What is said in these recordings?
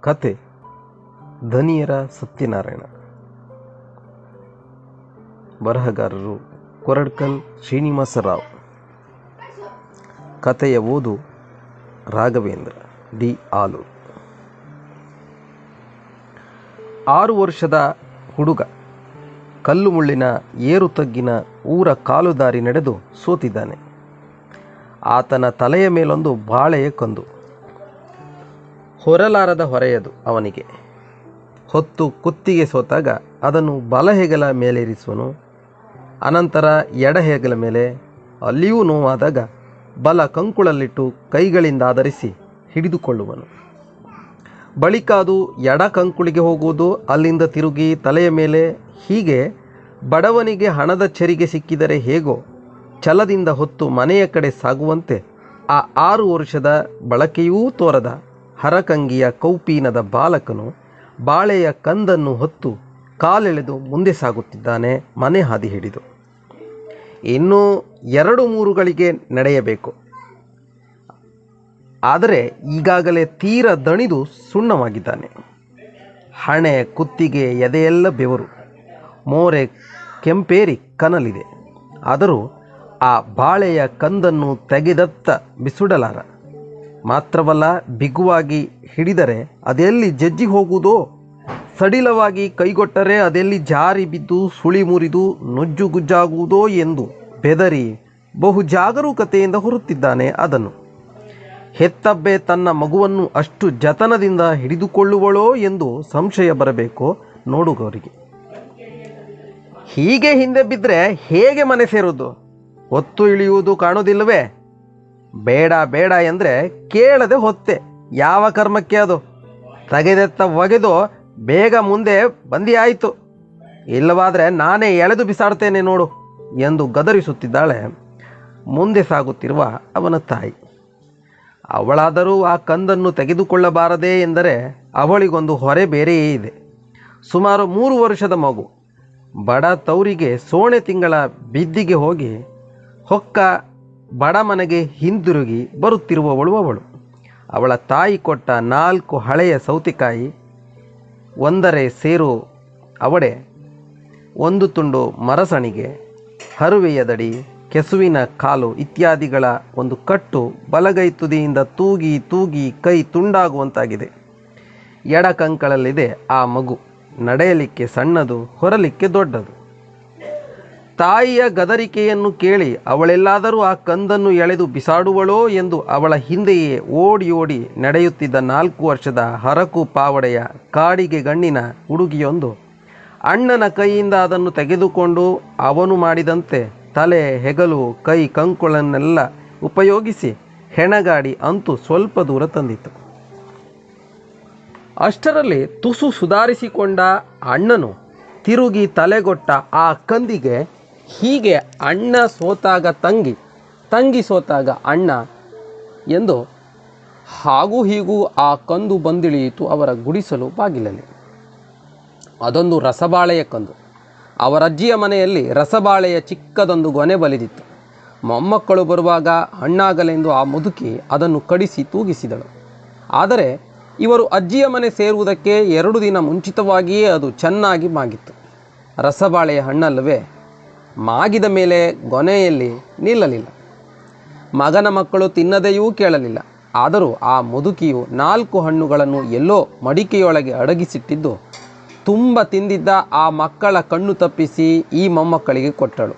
ಕತೆ ಧನಿಯರ ಸತ್ಯನಾರಾಯಣ. ಬರಹಗಾರರು ಕೊರಡ್ಕಲ್ ಶ್ರೀನಿವಾಸರಾವ್. ಕತೆಯ ಓದು ರಾಘವೇಂದ್ರ, ಡಿ. ಆಲೂರು. ಆರು ವರ್ಷದ ಹುಡುಗ ಕಲ್ಲು ಮುಳ್ಳಿನ ಏರು ತಗ್ಗಿನ ಊರ ಕಾಲುದಾರಿ ನಡೆದು ಸೋತಿದ್ದಾನೆ. ಆತನ ತಲೆಯ ಮೇಲೊಂದು ಬಾಳೆಯ ಕಂದು. ಹೊರಲಾರದ ಹೊರೆಯದು ಅವನಿಗೆ. ಹೊತ್ತು ಕುತ್ತಿಗೆ ಸೋತಾಗ ಅದನ್ನು ಬಲ ಹೆಗಲ ಮೇಲೇರಿಸುವನು. ಅನಂತರ ಎಡ ಹೆಗಲ ಮೇಲೆ ಅಲ್ಲಿಯೂ ನೋವಾದಾಗ ಬಲ ಕಂಕುಳಲ್ಲಿಟ್ಟು ಕೈಗಳಿಂದ ಆಧರಿಸಿ ಹಿಡಿದುಕೊಳ್ಳುವನು. ಬಳಿಕ ಅದು ಎಡ ಕಂಕುಳಿಗೆ ಹೋಗುವುದು, ಅಲ್ಲಿಂದ ತಿರುಗಿ ತಲೆಯ ಮೇಲೆ ಹೀಗೆ ಬಡವನಿಗೆ ಹಣದ ಚೆರಿಗೆ ಸಿಕ್ಕಿದರೆ ಹೇಗೋ ಛಲದಿಂದ ಹೊತ್ತು ಮನೆಯ ಕಡೆ ಸಾಗುವಂತೆ ಆ ಆರು ವರ್ಷದ ಬಳಕೆಯೂ ತೋರದ. ಹರಕಂಗಿಯ ಕೌಪೀನದ ಬಾಲಕನು ಬಾಳೆಯ ಕಂದನ್ನು ಹೊತ್ತು ಕಾಲೆಳೆದು ಮುಂದೆ ಸಾಗುತ್ತಿದ್ದಾನೆ, ಮನೆ ಹಾದಿ ಹಿಡಿದು. ಇನ್ನೂ ಎರಡು ಮೂರುಗಳಿಗೆ ನಡೆಯಬೇಕು. ಆದರೆ ಈಗಾಗಲೇ ತೀರ ದಣಿದು ಸುಣ್ಣವಾಗಿದ್ದಾನೆ. ಹಣೆ, ಕುತ್ತಿಗೆ, ಎದೆಯೆಲ್ಲ ಬೆವರು, ಮೋರೆ ಕೆಂಪೇರಿ ಕನಲಿದೆ. ಆದರೂ ಆ ಬಾಳೆಯ ಕಂದನ್ನು ತೆಗೆದತ್ತ ಬಿಸುಡಲಾರ. ಮಾತ್ರವಲ್ಲ ಬಿಗುವಾಗಿ ಹಿಡಿದರೆ ಅದೆಲ್ಲಿ ಜಜ್ಜಿ ಹೋಗುವುದೋ? ಸಡಿಲವಾಗಿ ಕೈಗೊಟ್ಟರೆ ಅದೆಲ್ಲಿ ಜಾರಿ ಬಿದ್ದು ಸುಳಿ ಮುರಿದು ನುಜ್ಜುಗುಜ್ಜಾಗುವುದೋ ಎಂದು ಬೆದರಿ ಬಹು ಜಾಗರೂಕತೆಯಿಂದ ಹೊರುತ್ತಿದ್ದಾನೆ ಅದನ್ನು ಹೆತ್ತಬ್ಬೆ ತನ್ನ ಮಗುವನ್ನು ಅಷ್ಟು ಜತನದಿಂದ ಹಿಡಿದುಕೊಳ್ಳುವಳೋ ಎಂದು ಸಂಶಯ ಬರಬೇಕು? ನೋಡುಗವರಿಗೆ ಹೀಗೆ ಹಿಂದೆ ಬಿದ್ದರೆ ಹೇಗೆ ಮನೆ ಸೇರೋದು? ಒತ್ತು ಇಳಿಯುವುದು ಕಾಣೋದಿಲ್ಲವೇ? ಬೇಡ ಬೇಡ ಎಂದರೆ ಕೇಳದೆ ಹೊತ್ತೆ. ಯಾವ ಕರ್ಮಕ್ಕೆ ಅದು? ತೆಗೆದೆತ್ತ ಒಗೆದು ಬೇಗ ಮುಂದೆ ಬಂದಿ ಆಯಿತು ಇಲ್ಲವಾದರೆ ನಾನೇ ಎಳೆದು ಬಿಸಾಡ್ತೇನೆ ನೋಡು ಎಂದು ಗದರಿಸುತ್ತಿದ್ದಾಳೆ. ಮುಂದೆ ಸಾಗುತ್ತಿರುವ ಅವನ ತಾಯಿ. ಅವಳಾದರೂ ಆ ಕಂದನ್ನು ತೆಗೆದುಕೊಳ್ಳಬಾರದೇ ಎಂದರೆ ಅವಳಿಗೊಂದು ಹೊರೆ ಬೇರೆಯೇ ಇದೆ. ಸುಮಾರು ಮೂರು ವರ್ಷದ ಮಗು. ಬಡ ತೌರಿಗೆ ಸೋಣೆ ತಿಂಗಳ ಬಿದ್ದಿಗೆ ಹೋಗಿ ಹೊಕ್ಕ ಬಡ ಮನೆಗೆ ಹಿಂದಿರುಗಿ ಬರುತ್ತಿರುವವಳು ಅವಳು. ಅವಳ ತಾಯಿ ಕೊಟ್ಟ ನಾಲ್ಕು ಹಳೆಯ ಸೌತೆಕಾಯಿ ಒಂದರೆ ಸೇರು ಅವಡೆ, ಒಂದು ತುಂಡು ಮರಸಣಿಗೆ, ಹರುವೆಯ ದಡಿ, ಕೆಸುವಿನ ಕಾಲು ಇತ್ಯಾದಿಗಳ ಒಂದು ಕಟ್ಟು ಬಲಗೈ ತುದಿಯಿಂದ ತೂಗಿ ತೂಗಿ ಕೈ ತುಂಡಾಗುವಂತಾಗಿದೆ. ಎಡ ಕಂಕಳಲ್ಲಿದೆ ಆ ಮಗು. ನಡೆಯಲಿಕ್ಕೆ ಸಣ್ಣದು, ಹೊರಲಿಕ್ಕೆ ದೊಡ್ಡದು. ತಾಯಿಯ ಗದರಿಕೆಯನ್ನು ಕೇಳಿ ಅವಳೆಲ್ಲಾದರೂ ಆ ಕಂದನ್ನು ಎಳೆದು ಬಿಸಾಡುವಳೋ ಎಂದು ಅವಳ ಹಿಂದೆಯೇ ಓಡಿ ಓಡಿ ನಡೆಯುತ್ತಿದ್ದ ನಾಲ್ಕು ವರ್ಷದ ಹರಕು ಪಾವಡೆಯ ಕಾಡಿಗೆ ಗಣ್ಣಿನ ಹುಡುಗಿಯೊಂದು. ಅಣ್ಣನ ಕೈಯಿಂದ ಅದನ್ನು ತೆಗೆದುಕೊಂಡು ಅವನು ಮಾಡಿದಂತೆ ತಲೆ, ಹೆಗಲು, ಕೈ, ಕಂಕುಳನ್ನೆಲ್ಲ ಉಪಯೋಗಿಸಿ ಹೆಣಗಾಡಿ ಅಂತೂ ಸ್ವಲ್ಪ ದೂರ ತಂದಿತು ಅಷ್ಟರಲ್ಲಿ ತುಸು ಸುಧಾರಿಸಿಕೊಂಡ ಅಣ್ಣನು ತಿರುಗಿ ತಲೆಗೊಟ್ಟ ಆ ಕಂದಿಗೆ ಹೀಗೆ ಅಣ್ಣ ಸೋತಾಗ ತಂಗಿ ತಂಗಿ ಸೋತಾಗ ಅಣ್ಣ ಎಂದು ಹಾಗೂ ಹೀಗೂ ಆ ಕಂದು ಬಂದಿಳಿಯಿತು ಅವರ ಗುಡಿಸಲು ಬಾಗಿಲಲ್ಲಿ. ಅದೊಂದು ರಸಬಾಳೆಯ ಕಂದು. ಅವರಜ್ಜಿಯ ಮನೆಯಲ್ಲಿ ರಸಬಾಳೆಯ ಚಿಕ್ಕದೊಂದು ಗೊನೆ ಬಲಿದಿತ್ತು. ಮೊಮ್ಮಕ್ಕಳು ಬರುವಾಗ ಹಣ್ಣಾಗಲೆಂದು ಆ ಮುದುಕಿ ಅದನ್ನು ಕಡಿಸಿ ತೂಗಿಸಿದಳು. ಆದರೆ ಇವರು ಅಜ್ಜಿಯ ಮನೆ ಸೇರುವುದಕ್ಕೆ ಎರಡು ದಿನ ಮುಂಚಿತವಾಗಿಯೇ ಅದು ಚೆನ್ನಾಗಿ ಮಾಗಿತ್ತು ರಸಬಾಳೆಯ ಹಣ್ಣಲ್ಲವೇ? ಮಾಗಿದ ಮೇಲೆ ಗೊನೆಯಲ್ಲಿ ನಿಲ್ಲಲಿಲ್ಲ. ಮಗನ ಮಕ್ಕಳು ತಿನ್ನದೆಯೂ ಕೇಳಲಿಲ್ಲ. ಆದರೂ ಆ ಮುದುಕಿಯು ನಾಲ್ಕು ಹಣ್ಣುಗಳನ್ನು ಎಲ್ಲೋ ಮಡಿಕೆಯೊಳಗೆ ಅಡಗಿಸಿಟ್ಟಿದ್ದು, ತುಂಬ ತಿಂದಿದ್ದ ಆ ಮಕ್ಕಳ ಕಣ್ಣು ತಪ್ಪಿಸಿ ಈ ಮೊಮ್ಮಕ್ಕಳಿಗೆ ಕೊಟ್ಟಳು.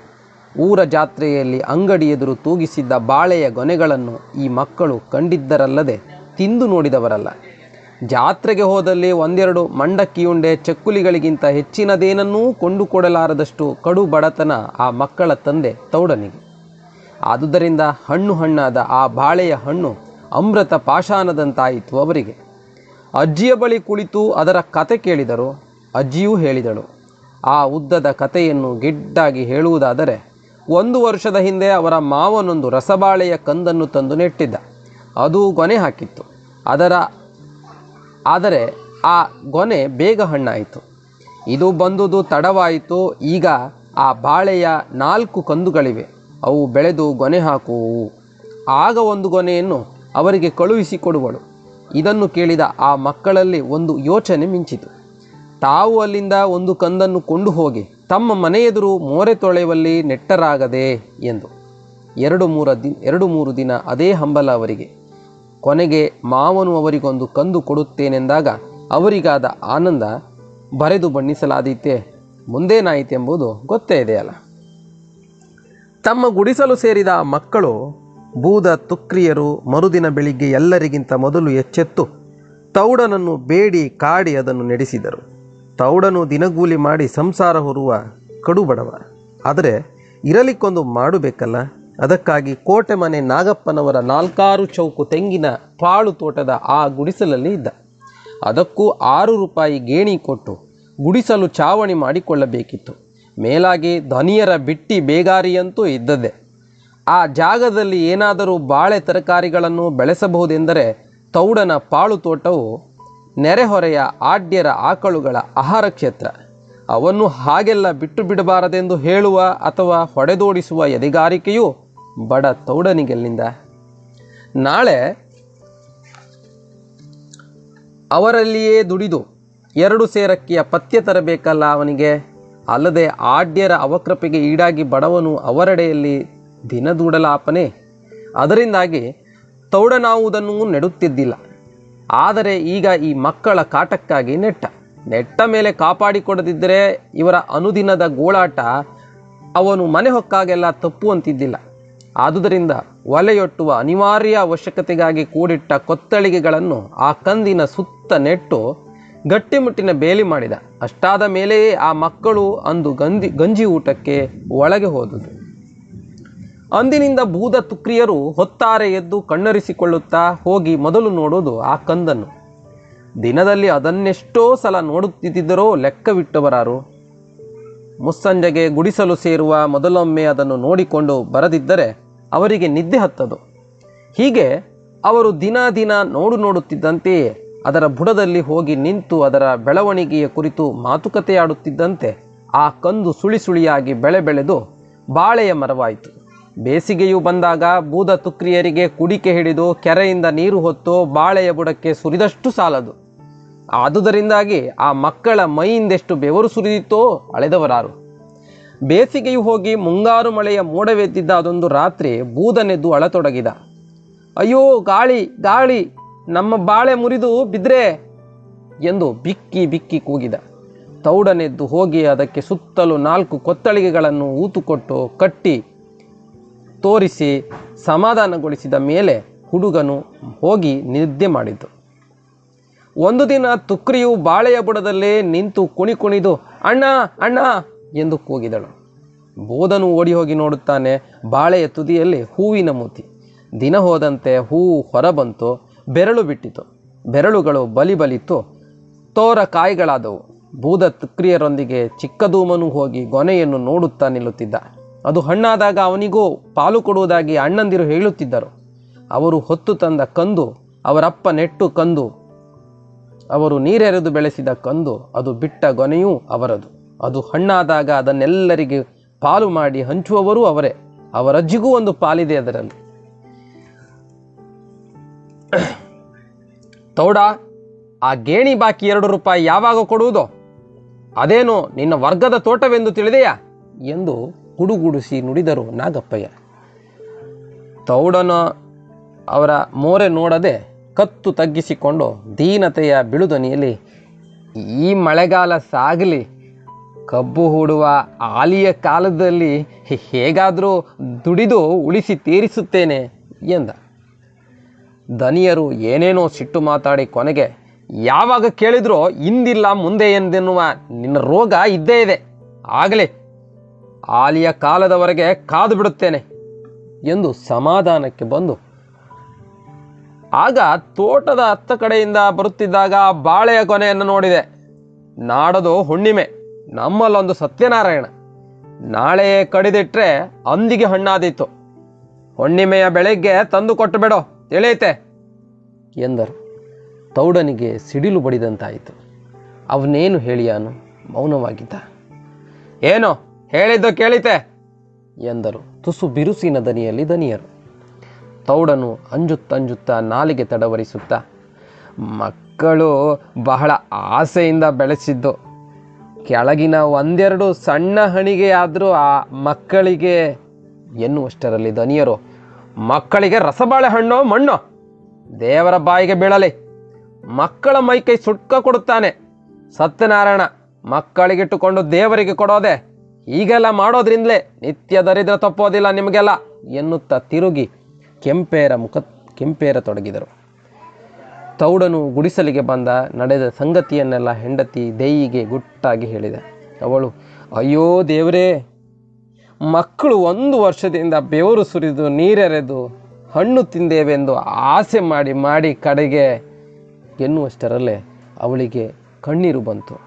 ಊರ ಜಾತ್ರೆಯಲ್ಲಿ ಅಂಗಡಿ ಎದುರು ತೂಗಿಸಿದ್ದ ಬಾಳೆಯ ಗೊನೆಗಳನ್ನು ಈ ಮಕ್ಕಳು ಕಂಡಿದ್ದರಲ್ಲದೆ ತಿಂದು ನೋಡಿದವರಲ್ಲ. ಜಾತ್ರೆಗೆ ಹೋದಲ್ಲಿ ಒಂದೆರಡು ಮಂಡಕ್ಕಿಯುಂಡೆ ಚಕ್ಕುಲಿಗಳಿಗಿಂತ ಹೆಚ್ಚಿನದೇನನ್ನೂ ಕೊಂಡುಕೊಡಲಾರದಷ್ಟು ಕಡು ಬಡತನ ಆ ಮಕ್ಕಳ ತಂದೆ ತೌಡನಿಗೆ. ಆದುದರಿಂದ ಹಣ್ಣು ಹಣ್ಣಾದ ಆ ಬಾಳೆಯ ಹಣ್ಣು ಅಮೃತ ಪಾಷಾಣದಂತಾಯಿತು ಅವರಿಗೆ. ಅಜ್ಜಿಯ ಬಳಿ ಕುಳಿತು ಅದರ ಕತೆ ಕೇಳಿದರು. ಅಜ್ಜಿಯೂ ಹೇಳಿದಳು, ಆ ಉದ್ದದ ಕತೆಯನ್ನು ಗಿಡ್ಡಾಗಿ ಹೇಳುವುದಾದರೆ, ಒಂದು ವರ್ಷದ ಹಿಂದೆ ಅವರ ಮಾವನೊಂದು ರಸಬಾಳೆಯ ಕಂದನ್ನು ತಂದು ನೆಟ್ಟಿದ್ದ. ಅದು ಗೊನೆ ಹಾಕಿತ್ತು. ಅದರ ಆದರೆ ಆ ಗೊನೆ ಬೇಗ ಹಣ್ಣಾಯಿತು. ಇದು ಬಂದುದು ತಡವಾಯಿತು, ಈಗ ಆ ಬಾಳೆಯ ನಾಲ್ಕು ಕಂದುಗಳಿವೆ. ಅವು ಬೆಳೆದು ಗೊನೆ ಹಾಕುವು ಆಗ ಒಂದು ಗೊನೆಯನ್ನು ಅವರಿಗೆ ಕಳುಹಿಸಿ ಕೊಡುವಳು. ಇದನ್ನು ಕೇಳಿದ ಆ ಮಕ್ಕಳಲ್ಲಿ ಒಂದು ಯೋಚನೆ ಮಿಂಚಿತು. ತಾವು ಅಲ್ಲಿಂದ ಒಂದು ಕಂದನ್ನು ಕೊಂಡು ಹೋಗಿ, ತಮ್ಮ ಮನೆಯೆದುರು ಮೋರೆ ತೊಳೆಯುವಲ್ಲಿ ನೆಟ್ಟರಾಗದೆ ಎಂದು. ಎರಡು ಮೂರ ದಿನ ಎರಡು ಮೂರು ದಿನ ಅದೇ ಹಂಬಲ ಅವರಿಗೆ. ಕೊನೆಗೆ ಮಾವನು ಅವರಿಗೊಂದು ಕಂದು ಕೊಡುತ್ತೇನೆಂದಾಗ ಅವರಿಗಾದ ಆನಂದ, ಬರೆದು ಬಣ್ಣಿಸಲಾದೀತೆ ಮುಂದೇನಾಯಿತೆಂಬುದು ಗೊತ್ತೇ ಇದೆಯಲ್ಲ? ತಮ್ಮ ಗುಡಿಸಲು ಸೇರಿದ ಮಕ್ಕಳು ಬೂದ ತುಕ್ರಿಯರು ಮರುದಿನ ಬೆಳಿಗ್ಗೆ ಎಲ್ಲರಿಗಿಂತ ಮೊದಲು ಎಚ್ಚೆತ್ತು. ತೌಡನನ್ನು ಬೇಡಿ ಕಾಡಿ ಅದನ್ನು ನಡೆಸಿದರು. ತೌಡನು ದಿನಗೂಲಿ ಮಾಡಿ ಸಂಸಾರ ಹೊರುವ ಕಡುಬಡವ. ಆದರೆ ಇರಲಿಕ್ಕೊಂದು ಮಾಡಬೇಕಲ್ಲ ಅದಕ್ಕಾಗಿ ಕೋಟೆ ಮನೆ ನಾಗಪ್ಪನವರ ನಾಲ್ಕಾರು ಚೌಕು ತೆಂಗಿನ ಪಾಳು ತೋಟದ ಆ ಗುಡಿಸಲಲ್ಲಿ ಇದ್ದ. ಅದಕ್ಕೂ ಆರು ರೂಪಾಯಿ ಗೇಣಿ ಕೊಟ್ಟು ಗುಡಿಸಲು ಚಾವಣಿ ಮಾಡಿಕೊಳ್ಳಬೇಕಿತ್ತು. ಮೇಲಾಗಿ ಧನಿಯರ ಬಿಟ್ಟಿ ಬೇಗಾರಿಯಂತೂ ಇದ್ದದ್ದೇ. ಆ ಜಾಗದಲ್ಲಿ ಏನಾದರೂ ಬಾಳೆ ತರಕಾರಿಗಳನ್ನು ಬೆಳೆಸಬಹುದೆಂದರೆ ತೌಡನ ಪಾಳು ತೋಟವು ನೆರೆಹೊರೆಯ ಆಡ್ಯರ ಆಕಳುಗಳ ಆಹಾರ ಕ್ಷೇತ್ರ. ಅವನ್ನು ಹಾಗೆಲ್ಲ ಬಿಟ್ಟು ಬಿಡಬಾರದೆಂದು ಹೇಳುವ ಅಥವಾ ಹೊಡೆದೋಡಿಸುವ ಎದೆಗಾರಿಕೆಯೂ ಬಡ ತೌಡನಿಗೆಲ್ಲಿಂದ? ನಾಳೆ ಅವರಲ್ಲಿಯೇ ದುಡಿದು ಎರಡು ಸೇರಕ್ಕಿಯ ಪಥ್ಯ ತರಬೇಕಲ್ಲ ಅವನಿಗೆ? ಅಲ್ಲದೆ ಆಡ್ಯರ ಅವಕೃಪೆಗೆ ಈಡಾಗಿ ಬಡವನು ಅವರೆಡೆಯಲ್ಲಿ ದಿನ ದೂಡಲಾಪನೆ ಅದರಿಂದಾಗಿ ತೌಡನಾವುದನ್ನು ನೆಡುತ್ತಿದ್ದಿಲ್ಲ. ಆದರೆ ಈಗ ಈ ಮಕ್ಕಳ ಕಾಟಕ್ಕಾಗಿ ನೆಟ್ಟ. ನೆಟ್ಟ ಮೇಲೆ ಕಾಪಾಡಿಕೊಡದಿದ್ದರೆ ಇವರ ಅನುದಿನದ ಗೋಳಾಟ ಅವನು ಮನೆ ಹೊಕ್ಕಾಗೆಲ್ಲ ತಪ್ಪುವಂತಿದ್ದಿಲ್ಲ ಆದುದರಿಂದ ಒಲೆಯೊಟ್ಟುವ ಅನಿವಾರ್ಯ ಅವಶ್ಯಕತೆಗಾಗಿ ಕೂಡಿಟ್ಟ ಕೊತ್ತಳಿಗೆಗಳನ್ನು ಆ ಕಂದಿನ ಸುತ್ತ ನೆಟ್ಟು ಗಟ್ಟಿಮುಟ್ಟಿನ ಬೇಲಿ ಮಾಡಿದ. ಅಷ್ಟಾದ ಮೇಲೆಯೇ ಆ ಮಕ್ಕಳು ಅಂದು ಗಂಜಿ ಗಂಜಿ ಊಟಕ್ಕೆ ಒಳಗೆ ಹೋದುದು. ಅಂದಿನಿಂದ ಭೂದ ತುಕ್ರಿಯರು ಹೊತ್ತಾರೆ ಎದ್ದು ಕಣ್ಣರಿಸಿಕೊಳ್ಳುತ್ತಾ ಹೋಗಿ ಮೊದಲು ನೋಡೋದು ಆ ಕಂದನ್ನು. ದಿನದಲ್ಲಿ ಅದನ್ನೆಷ್ಟೋ ಸಲ ನೋಡುತ್ತಿದ್ದರೋ ಲೆಕ್ಕವಿಟ್ಟವರಾರು ಮುಸ್ಸಂಜೆಗೆ ಗುಡಿಸಲು ಸೇರುವ ಮೊದಲೊಮ್ಮೆ ಅದನ್ನು ನೋಡಿಕೊಂಡು ಬರದಿದ್ದರೆ ಅವರಿಗೆ ನಿದ್ದೆ ಹತ್ತದು. ಹೀಗೆ ಅವರು ದಿನ ದಿನ ನೋಡು ನೋಡುತ್ತಿದ್ದಂತೆಯೇ ಅದರ ಬುಡದಲ್ಲಿ ಹೋಗಿ ನಿಂತು ಅದರ ಬೆಳವಣಿಗೆಯ ಕುರಿತು ಮಾತುಕತೆಯಾಡುತ್ತಿದ್ದಂತೆ ಆ ಕಂದು ಸುಳಿ ಸುಳಿಯಾಗಿ ಬೆಳೆ ಬೆಳೆದು ಬಾಳೆಯ ಮರವಾಯಿತು. ಬೇಸಿಗೆಯು ಬಂದಾಗ ಬೂದ ತುಕ್ರಿಯರಿಗೆ ಕುಡಿಕೆ ಹಿಡಿದು ಕೆರೆಯಿಂದ ನೀರು ಹೊತ್ತು ಬಾಳೆಯ ಬುಡಕ್ಕೆ ಸುರಿದಷ್ಟು ಸಾಲದು. ಆದುದರಿಂದಾಗಿ ಆ ಮಕ್ಕಳ ಮೈಯಿಂದೆಷ್ಟು ಬೆವರು ಸುರಿದಿತ್ತೋ ಅಳೆದವರಾರು. ಬೇಸಿಗೆಯು ಹೋಗಿ ಮುಂಗಾರು ಮಳೆಯ ಮೋಡವೆದ್ದಿದ್ದ ಅದೊಂದು ರಾತ್ರಿ ಬೂದನೆದ್ದು ಅಳತೊಡಗಿದ. ಅಯ್ಯೋ, ಗಾಳಿ ಗಾಳಿ, ನಮ್ಮ ಬಾಳೆ ಮುರಿದು ಬಿದ್ರೆ ಎಂದು ಬಿಕ್ಕಿ ಬಿಕ್ಕಿ ಕೂಗಿದ. ತೌಡನೆದ್ದು ಹೋಗಿ ಅದಕ್ಕೆ ಸುತ್ತಲೂ ನಾಲ್ಕು ಕೊತ್ತಳಿಗೆಗಳನ್ನು ಊತುಕೊಟ್ಟು ಕಟ್ಟಿ ತೋರಿಸಿ ಸಮಾಧಾನಗೊಳಿಸಿದ ಮೇಲೆ ಹುಡುಗನು ಹೋಗಿ ನಿದ್ದೆ ಮಾಡಿದ್ದು. ಒಂದು ದಿನ ತುಕ್ರಿಯು ಬಾಳೆಯ ಬುಡದಲ್ಲೇ ನಿಂತು ಕುಣಿ ಕುಣಿದು, ಅಣ್ಣ ಅಣ್ಣ, ಎಂದು ಕೂಗಿದಳು. ಬೋಧನು ಓಡಿ ಹೋಗಿ ನೋಡುತ್ತಾನೆ, ಬಾಳೆಯ ತುದಿಯಲ್ಲಿ ಹೂವಿನ ಮೂತಿ. ದಿನ ಹೋದಂತೆ ಹೂವು ಹೊರಬಂತು, ಬೆರಳು ಬಿಟ್ಟಿತು. ಬೆರಳುಗಳು ಬಲಿ ಬಲಿತು, ತೋರ ಕಾಯಿಗಳಾದವು. ಬೂದ ತುಕ್ರಿಯರೊಂದಿಗೆ ಚಿಕ್ಕದೂಮನು ಹೋಗಿ ಗೊನೆಯನ್ನು ನೋಡುತ್ತಾ ನಿಲ್ಲುತ್ತಿದ್ದ. ಅದು ಹಣ್ಣಾದಾಗ ಅವನಿಗೂ ಪಾಲು ಕೊಡುವುದಾಗಿ ಅಣ್ಣಂದಿರು ಹೇಳುತ್ತಿದ್ದರು. ಅವರು ಹೊತ್ತು ತಂದ ಕಂದು, ಅವರಪ್ಪ ನೆಟ್ಟು ಕಂದು ಅವರು ನೀರೆರೆದು ಬೆಳೆಸಿದ ಕಂದು, ಅದು ಬಿಟ್ಟ ಗೊನೆಯೂ ಅವರದು. ಅದು ಹಣ್ಣಾದಾಗ ಅದನ್ನೆಲ್ಲರಿಗೆ ಪಾಲು ಮಾಡಿ ಹಂಚುವವರೂ ಅವರೇ. ಅವರಜ್ಜಿಗೂ ಒಂದು ಪಾಲಿದೆ ಅದರಲ್ಲಿ. ತೌಡ, ಆ ಗೇಣಿ ಬಾಕಿ ಎರಡು ರೂಪಾಯಿ ಯಾವಾಗ ಕೊಡುವುದೋ? ಅದೇನು ನಿನ್ನ ವರ್ಗದ ತೋಟವೆಂದು ತಿಳಿದೆಯಾ? ಎಂದು ಗುಡುಗುಡಿಸಿ ನುಡಿದರು ನಾಗಪ್ಪಯ್ಯ. ತೌಡನ ಅವರ ಮೋರೆ ನೋಡದೆ ಕತ್ತು ತಗ್ಗಿಸಿಕೊಂಡು ದೀನತೆಯ ಬಿಳುದನಿಯಲ್ಲಿ ಈ ಮಳೆಗಾಲ ಸಾಗಲಿ, ಕಬ್ಬು ಹೂಡುವ ಆಲಿಯ ಕಾಲದಲ್ಲಿ ಹೇಗಾದರೂ ದುಡಿದು ಉಳಿಸಿ ತೀರಿಸುತ್ತೇನೆ ಎಂದ. ದನಿಯರು ಏನೇನೋ ಸಿಟ್ಟು ಮಾತಾಡಿ ಕೊನೆಗೆ, ಯಾವಾಗ ಕೇಳಿದ್ರೋ ಇಂದಿಲ್ಲ ಮುಂದೆ ಎಂದೆನ್ನುವ ನಿನ್ನ ರೋಗ ಇದ್ದೇ ಇದೆ, ಆಗಲೇ, ಆಲಿಯ ಕಾಲದವರೆಗೆ ಕಾದು ಬಿಡುತ್ತೇನೆ ಎಂದು ಸಮಾಧಾನಕ್ಕೆ ಬಂದು ಆಗ ತೋಟದ ಹತ್ತ ಕಡೆಯಿಂದ ಬರುತ್ತಿದ್ದಾಗ ಬಾಳೆಯ ಕೊನೆಯನ್ನು ನೋಡಿದೆ. ನಾಡದು ಹುಣ್ಣಿಮೆ, ನಮ್ಮಲ್ಲೊಂದು ಸತ್ಯನಾರಾಯಣ. ನಾಳೆ ಕಡಿದಿಟ್ರೆ ಅಂದಿಗೆ ಹಣ್ಣಾದೀತು. ಹುಣ್ಣಿಮೆಯ ಬೆಳಗ್ಗೆ ತಂದು ಕೊಟ್ಟು ಬಿಡೋ ತಿಳಿಯುತ್ತೆ ಎಂದರು. ತೌಡನಿಗೆ ಸಿಡಿಲು ಬಡಿದಂತಾಯಿತು. ಅವನೇನು ಹೇಳಿಯಾನು? ಮೌನವಾಗಿದ್ದ. ಏನೋ? ಹೇಳಿದ್ದು ಕೇಳಿತೆ, ಎಂದರು. ತುಸು ಬಿರುಸಿನ ದನಿಯಲ್ಲಿ ದನಿಯರು. ತೌಡನು ಅಂಜುತ್ತಂಜುತ್ತಾ ನಾಲಿಗೆ ತಡವರಿಸುತ್ತಾ ಮಕ್ಕಳು ಬಹಳ ಆಸೆಯಿಂದ ಬೆಳೆಸಿದ್ದು. ಕೆಳಗಿನ ಒಂದೆರಡು ಸಣ್ಣ ಹಣಿಗೆ ಆದರೂ ಆ ಮಕ್ಕಳಿಗೆ ಎನ್ನುವಷ್ಟರಲ್ಲಿ ಧನಿಯರು, ಮಕ್ಕಳಿಗೆ ರಸಬಾಳೆ ಹಣ್ಣು ಮಣ್ಣು, ದೇವರ ಬಾಯಿಗೆ ಬೀಳಲಿ. ಮಕ್ಕಳ ಮೈಕೈ ಸುಟ್ಕ ಕೊಡುತ್ತಾನೆ. ಸತ್ಯನಾರಾಯಣ ಮಕ್ಕಳಿಗಿಟ್ಟುಕೊಂಡು ದೇವರಿಗೆ ಕೊಡೋದೆ. ಈಗೆಲ್ಲ ಮಾಡೋದ್ರಿಂದಲೇ ನಿತ್ಯ ದರಿದ್ರ ತಪ್ಪೋದಿಲ್ಲ ನಿಮಗೆಲ್ಲ ಎನ್ನುತ್ತಾ ತಿರುಗಿ ಕೆಂಪೇರ ಮುಖ, ಕೆಂಪೇರ ತೊಡಗಿದರು. ತೌಡನು ಗುಡಿಸಲಿಗೆ ಬಂದ, ನಡೆದ ಸಂಗತಿಯನ್ನೆಲ್ಲ ಹೆಂಡತಿ ದೇಯಿಗೆ ಗುಟ್ಟಾಗಿ ಹೇಳಿದ. ಅವಳು, ಅಯ್ಯೋ ದೇವರೇ, ಮಕ್ಕಳು ಒಂದು ವರ್ಷದಿಂದ ಬೆವರು ಸುರಿದು ನೀರೆರೆದು ಹಣ್ಣು ತಿಂದೇವೆಂದು ಆಸೆ ಮಾಡಿ ಮಾಡಿ ಕಡೆಗೆ ಎನ್ನುವಷ್ಟರಲ್ಲೇ ಅವಳಿಗೆ ಕಣ್ಣೀರು ಬಂತು.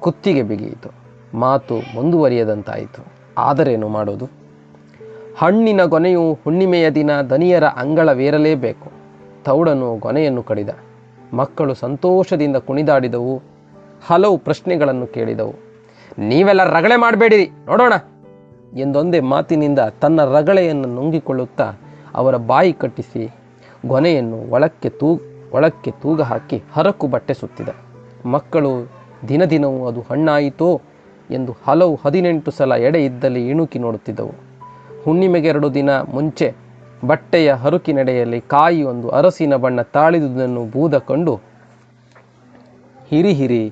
ಕುತ್ತಿಗೆ ಬಿಗಿಯಿತು. ಮಾತು ಮುಂದುವರಿಯದಂತಾಯಿತು. ಆದರೇನು ಮಾಡೋದು? ಹಣ್ಣಿನ ಗೊನೆಯು ಹುಣ್ಣಿಮೆಯ ದಿನ ದನಿಯರ ಅಂಗಳವೇರಲೇಬೇಕು. ತೌಡನು ಗೊನೆಯನ್ನು ಕಡಿದ. ಮಕ್ಕಳು ಸಂತೋಷದಿಂದ ಕುಣಿದಾಡಿದವು. ಹಲವು ಪ್ರಶ್ನೆಗಳನ್ನು ಕೇಳಿದವು. ನೀವೆಲ್ಲ ರಗಳೆ ಮಾಡಬೇಡಿರಿ, ನೋಡೋಣ ಎಂದೊಂದೇ ಮಾತಿನಿಂದ ತನ್ನ ರಗಳೆಯನ್ನು ನುಂಗಿಕೊಳ್ಳುತ್ತಾ ಅವರ ಬಾಯಿ ಕಟ್ಟಿಸಿ ಗೊನೆಯನ್ನು ಒಳಕ್ಕೆ ತೂ, ಒಳಕ್ಕೆ ತೂಗ ಹಾಕಿ ಹರಕು ಬಟ್ಟೆ ಸುತ್ತಿದ. ಮಕ್ಕಳು ದಿನ ದಿನವೂ ಅದು ಹಣ್ಣಾಯಿತೋ ಎಂದು ಹಲವು ಹದಿನೆಂಟು ಸಲ ಎಡೆ ಇದ್ದಲ್ಲಿ ಇಣುಕಿ ನೋಡುತ್ತಿದ್ದವು. ಹುಣ್ಣಿಮೆಗೆ ಎರಡು ದಿನ ಮುಂಚೆ ಬಟ್ಟೆಯ ಹರುಕಿನಡೆಯಲ್ಲಿ ಕಾಯಿ ಒಂದು ಅರಸಿನ ಬಣ್ಣ ತಾಳಿದುದನ್ನು ಬೂದ ಕಂಡು ಹಿರಿ ಹಿರಿ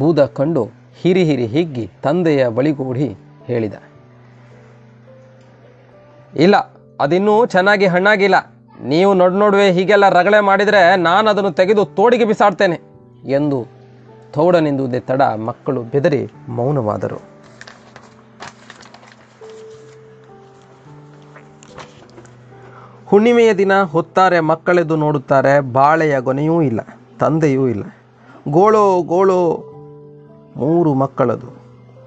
ಬೂದ ಕಂಡು ಹಿರಿ ಹಿಗ್ಗಿ ತಂದೆಯ ಬಳಿಗೂಡಿ ಹೇಳಿದ, ಇಲ್ಲ, ಅದಿನ್ನೂ ಚೆನ್ನಾಗಿ ಹಣ್ಣಾಗಿಲ್ಲ. ನೀವು ನೋಡ್ ನೋಡುವೆ ಹೀಗೆಲ್ಲ ರಗಳೆ ಮಾಡಿದರೆ ನಾನು ಅದನ್ನು ತೆಗೆದು ತೋಡಿಗೆ ಬಿಸಾಡ್ತೇನೆ ಎಂದು ತೌಡನೆಂದುದೇ ತಡ ಮಕ್ಕಳು ಬೆದರಿ ಮೌನವಾದರು. ಹುಣ್ಣಿಮೆಯ ದಿನ ಹೊತ್ತಾರೆ ಮಕ್ಕಳೆದು ನೋಡುತ್ತಾರೆ, ಬಾಳೆಯ ಗೊನೆಯೂ ಇಲ್ಲ, ತಂದೆಯೂ ಇಲ್ಲ. ಗೋಳೋ ಗೋಳೋ ಮೂರು ಮಕ್ಕಳದು,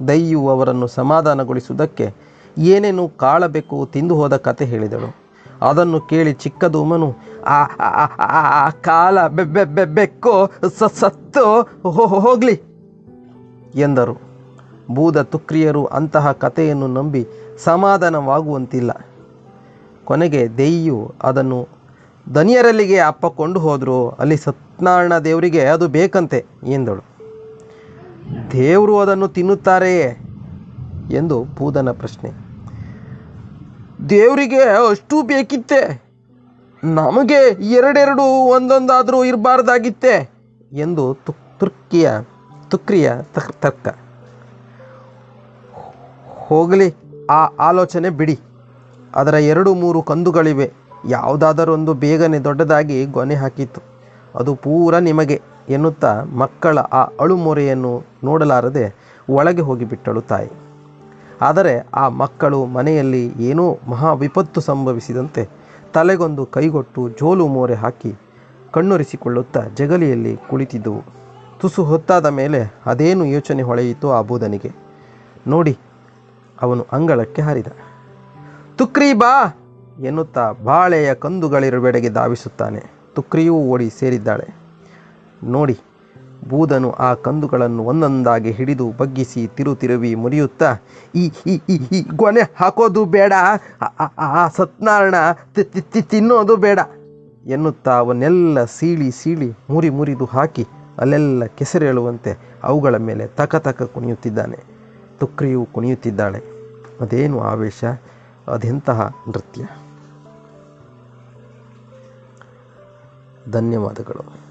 ದೈಯು ಅವರನ್ನು ಸಮಾಧಾನಗೊಳಿಸುವುದಕ್ಕೆ ಏನೇನು ಕಾಳಬೇಕು ತಿಂದು ಹೋದ ಕತೆ ಹೇಳಿದಳು. ಅದನ್ನು ಕೇಳಿ ಚಿಕ್ಕದೂಮನು ಆ ಕಾಲ ಬೆಕ್ಕು ಸತ್ತು ಹೋಗ್ಲಿ ಎಂದರು. ಬೂದ ತುಕ್ರಿಯರು ಅಂತಹ ಕಥೆಯನ್ನು ನಂಬಿ ಸಮಾಧಾನವಾಗುವಂತಿಲ್ಲ. ಕೊನೆಗೆ ದೆಯ್ಯು ಅದನ್ನು ದನಿಯರಲ್ಲಿಗೆ ಅಪ್ಪಕೊಂಡು ಹೋದರು, ಅಲ್ಲಿ ಸತ್ಯನಾರಾಯಣ ದೇವರಿಗೆ ಅದು ಬೇಕಂತೆ ಎಂದಳು. ದೇವರು ಅದನ್ನು ತಿನ್ನುತ್ತಾರೆಯೇ? ಎಂದು ಬೂದನ ಪ್ರಶ್ನೆ. ದೇವರಿಗೆ ಅಷ್ಟು ಬೇಕಿತ್ತೆ. ನಮಗೆ ಎರಡೆರಡು ಒಂದೊಂದಾದರೂ ಇರಬಾರ್ದಾಗಿತ್ತೆ ಎಂದು ತುಕ್, ತುರ್ಕಿಯ, ತುಕ್ರಿಯ ತಕ್- ತರ್ಕ. ಹೋಗಲಿ, ಆ ಆಲೋಚನೆ ಬಿಡಿ. ಅದರ ಎರಡು ಮೂರು ಕಂದುಗಳಿವೆ. ಯಾವುದಾದರೊಂದು ಬೇಗನೆ ದೊಡ್ಡದಾಗಿ ಗೊನೆ ಹಾಕಿತ್ತು ಅದು ಪೂರ ನಿಮಗೆ ಎನ್ನುತ್ತಾ ಮಕ್ಕಳ ಆ ಅಳುಮೊರೆಯನ್ನು ನೋಡಲಾರದೆ ಒಳಗೆ ಹೋಗಿಬಿಟ್ಟಳು ತಾಯಿ. ಆದರೆ ಆ ಮಕ್ಕಳು ಮನೆಯಲ್ಲಿ ಏನೋ ಮಹಾ ವಿಪತ್ತು ಸಂಭವಿಸಿದಂತೆ ತಲೆಗೊಂದು ಕೈಗೊಟ್ಟು ಜೋಲು ಮೋರೆ ಹಾಕಿ ಕಣ್ಣೊರೆಸಿಕೊಳ್ಳುತ್ತಾ ಜಗಲಿಯಲ್ಲಿ ಕುಳಿತಿದ್ದವು ತುಸು ಹೊತ್ತಾದ ಮೇಲೆ ಅದೇನು ಯೋಚನೆ ಹೊಳೆಯಿತು ಆ ಬೋಧನಿಗೆ ನೋಡಿ, ಅವನು ಅಂಗಳಕ್ಕೆ ಹಾರಿದ. ತುಕ್ರಿ ಬಾ ಎನ್ನುತ್ತಾ ಬಾಳೆಯ ಕಂದುಗಳಿರುವೆಡೆಗೆ ಧಾವಿಸುತ್ತಾನೆ. ತುಕ್ರಿಯೂ ಓಡಿ ಸೇರಿದ್ದಾಳೆ. ನೋಡಿ ಬೂದನು ಆ ಕಂದುಗಳನ್ನು ಒಂದೊಂದಾಗಿ ಹಿಡಿದು ಬಗ್ಗಿಸಿ ತಿರು ತಿರುವಿ ಮುರಿಯುತ್ತಾ, ಈ ಈ ಗೊನೆ ಹಾಕೋದು ಬೇಡ, ಆ- ಸತ್ನಾರಣ ತಿನ್ನೋದು ಬೇಡ ಎನ್ನುತ್ತಾ ಅವನ್ನೆಲ್ಲ ಸೀಳಿ ಸೀಳಿ ಮುರಿ ಮುರಿದು ಹಾಕಿ ಅಲ್ಲೆಲ್ಲ ಕೆಸರೇಳುವಂತೆ ಅವುಗಳ ಮೇಲೆ ತಕ ತಕ ಕುಣಿಯುತ್ತಿದ್ದಾನೆ. ತುಕ್ರಿಯು ಕುಣಿಯುತ್ತಿದ್ದಾಳೆ. ಅದೇನು ಆವೇಶ? ಅದೆಂತಹ ನೃತ್ಯ? ಧನ್ಯವಾದಗಳು.